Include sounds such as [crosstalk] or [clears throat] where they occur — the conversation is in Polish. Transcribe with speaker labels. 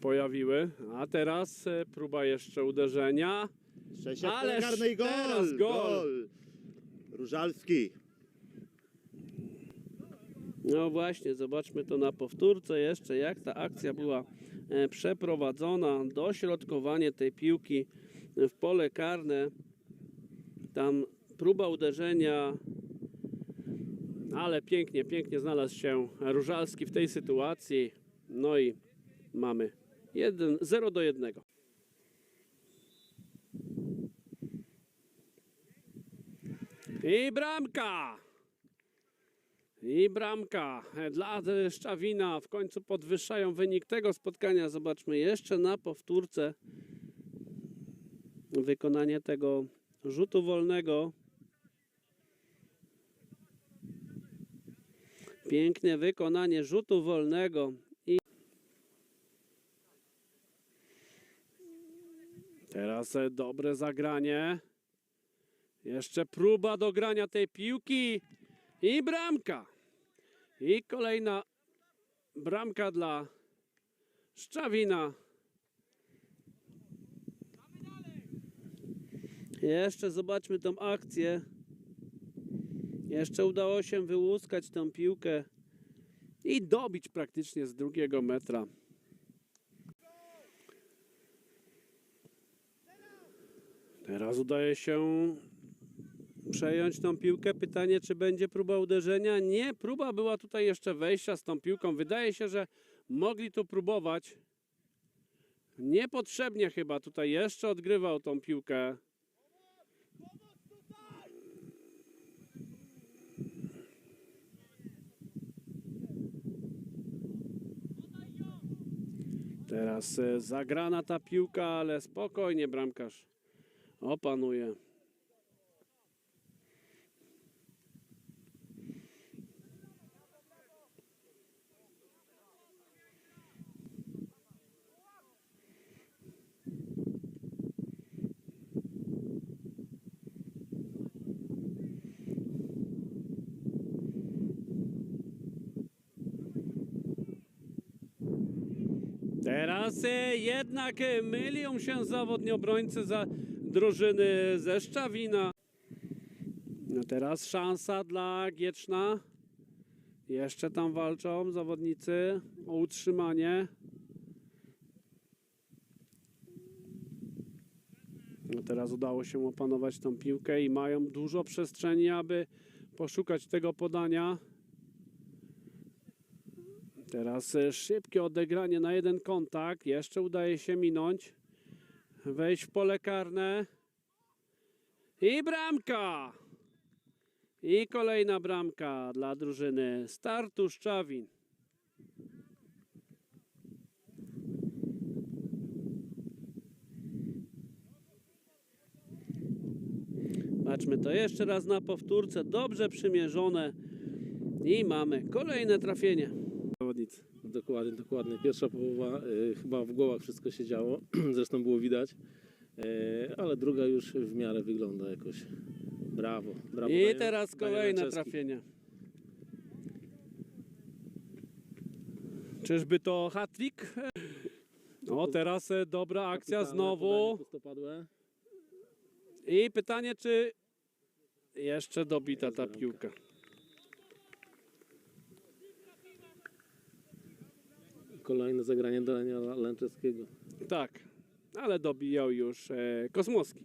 Speaker 1: pojawiły. A teraz e, próba jeszcze uderzenia. Ależ
Speaker 2: karny i gol,
Speaker 1: teraz gol.
Speaker 2: gol! Różalski.
Speaker 1: No właśnie, zobaczmy to na powtórce jeszcze, jak ta akcja była e, przeprowadzona. Dośrodkowanie tej piłki w pole karne. Tam próba uderzenia, ale pięknie, pięknie znalazł się Różalski w tej sytuacji. No i mamy 1, 0 do 1. I bramka! I bramka dla Szczawina. W końcu podwyższają wynik tego spotkania. Zobaczmy jeszcze na powtórce wykonanie tego rzutu wolnego. Piękne wykonanie rzutu wolnego. I teraz e, dobre zagranie. Jeszcze próba dogrania tej piłki. I bramka. I kolejna bramka dla Szczawina. Jeszcze zobaczmy tą akcję. Jeszcze udało się wyłuskać tą piłkę i dobić praktycznie z drugiego metra. Teraz udaje się przejąć tą piłkę. Pytanie, czy będzie próba uderzenia? Nie, próba była tutaj jeszcze wejścia z tą piłką. Wydaje się, że mogli tu próbować. Niepotrzebnie chyba tutaj jeszcze odgrywał tą piłkę. Teraz e, zagrana ta piłka, ale spokojnie bramkarz opanuje. Teraz e, jednak e, mylią się zawodni obrońcy za drużyny ze Szczawina. No teraz szansa dla Gieczna. Jeszcze tam walczą zawodnicy o utrzymanie. No teraz udało się opanować tą piłkę i mają dużo przestrzeni, aby poszukać tego podania. Teraz szybkie odegranie na jeden kontakt. Jeszcze udaje się minąć. Wejść w pole karne. I bramka! I kolejna bramka dla drużyny Startu Szczawin. Patrzmy to jeszcze raz na powtórce. Dobrze przymierzone. I mamy kolejne trafienie. Zawodnicy.
Speaker 3: Dokładnie, dokładnie. Pierwsza połowa y, chyba w głowach wszystko się działo, [clears throat] zresztą było widać, y, ale druga już w miarę wygląda jakoś. Brawo, brawo.
Speaker 1: I teraz kolejne trafienie. Czyżby to hat-trick? No teraz e, dobra akcja
Speaker 3: Kapitalne
Speaker 1: znowu.
Speaker 3: prostopadłe.
Speaker 1: I pytanie, czy jeszcze dobita ta piłka.
Speaker 3: Kolejne zagranie Daniela Lęczewskiego.
Speaker 1: Tak, ale dobijał już e, Kosmowski.